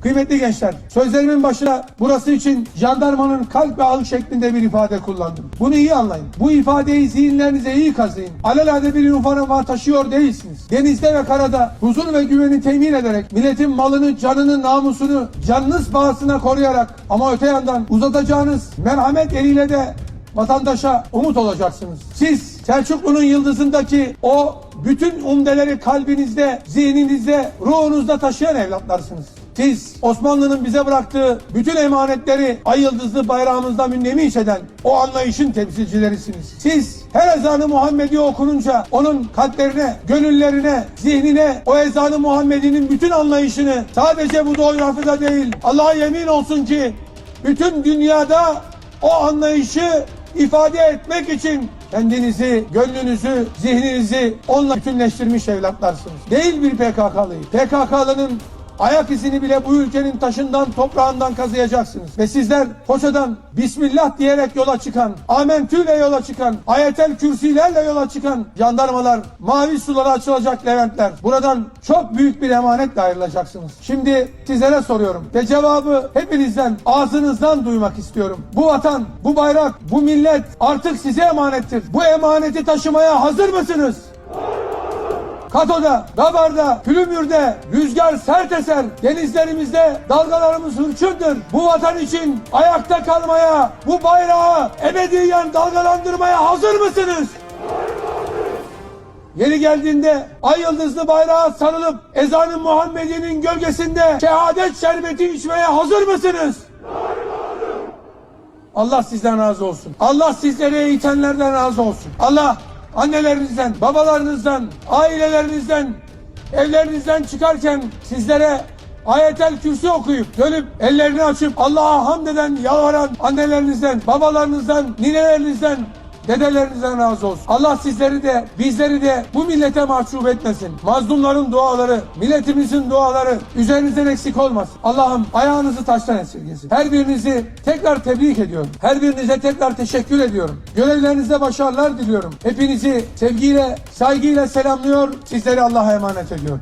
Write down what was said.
Kıymetli gençler, sözlerimin başına burası için jandarmanın kalp ve al şeklinde bir ifade kullandım. Bunu iyi anlayın. Bu ifadeyi zihinlerinize iyi kazıyın. Alelade bir üniforma taşıyor değilsiniz. Denizde ve karada huzur ve güveni temin ederek milletin malını, canını, namusunu canınız pahasına koruyarak ama öte yandan uzatacağınız merhamet eliyle de vatandaşa umut olacaksınız. Siz Selçuklu'nun yıldızındaki o bütün umdeleri kalbinizde, zihninizde, ruhunuzda taşıyan evlatlarsınız. Siz Osmanlı'nın bize bıraktığı bütün emanetleri ay yıldızlı bayrağımızda münnemiş eden o anlayışın temsilcilerisiniz. Siz her ezanı Muhammedi okununca onun kalplerine, gönüllerine, zihnine o ezanı Muhammedi'nin bütün anlayışını sadece bu coğrafyada değil Allah'a yemin olsun ki bütün dünyada o anlayışı ifade etmek için kendinizi, gönlünüzü, zihninizi onunla bütünleştirmiş evlatlarsınız. Değil bir PKK'lıyı. PKK'lının ayak izini bile bu ülkenin taşından, toprağından kazıyacaksınız. Ve sizler Foça'dan Bismillah diyerek yola çıkan, Amentü'yle yola çıkan, ayetel kürsülerle yola çıkan jandarmalar, mavi sulara açılacak Leventler. Buradan çok büyük bir emanetle ayrılacaksınız. Şimdi sizlere soruyorum ve cevabı hepinizden, ağzınızdan duymak istiyorum. Bu vatan, bu bayrak, bu millet artık size emanettir. Bu emaneti taşımaya hazır mısınız? Kato'da, Gabar'da, Külümür'de rüzgar sert eser. Denizlerimizde dalgalarımız hırçındır. Bu vatan için ayakta kalmaya, bu bayrağı ebediyen dalgalandırmaya hazır mısınız? Yeri geldiğinde ay yıldızlı bayrağa sarılıp ezanı Muhammedi'nin gölgesinde şehadet şerbeti içmeye hazır mısınız? Allah sizden razı olsun. Allah sizleri eğitenlerden razı olsun. Allah annelerinizden, babalarınızdan, ailelerinizden, evlerinizden çıkarken sizlere ayetel kürsü okuyup dönüp ellerini açıp Allah'a hamd eden, yalvaran annelerinizden, babalarınızdan, ninelerinizden, dedelerinizden razı olsun. Allah sizleri de bizleri de bu millete mahcup etmesin. Mazlumların duaları, milletimizin duaları üzerinizden eksik olmasın. Allah'ım ayağınızı taştan esirgesin. Her birinizi tekrar tebrik ediyorum. Her birinize tekrar teşekkür ediyorum. Görevlerinizde başarılar diliyorum. Hepinizi sevgiyle, saygıyla selamlıyor. Sizleri Allah'a emanet ediyorum.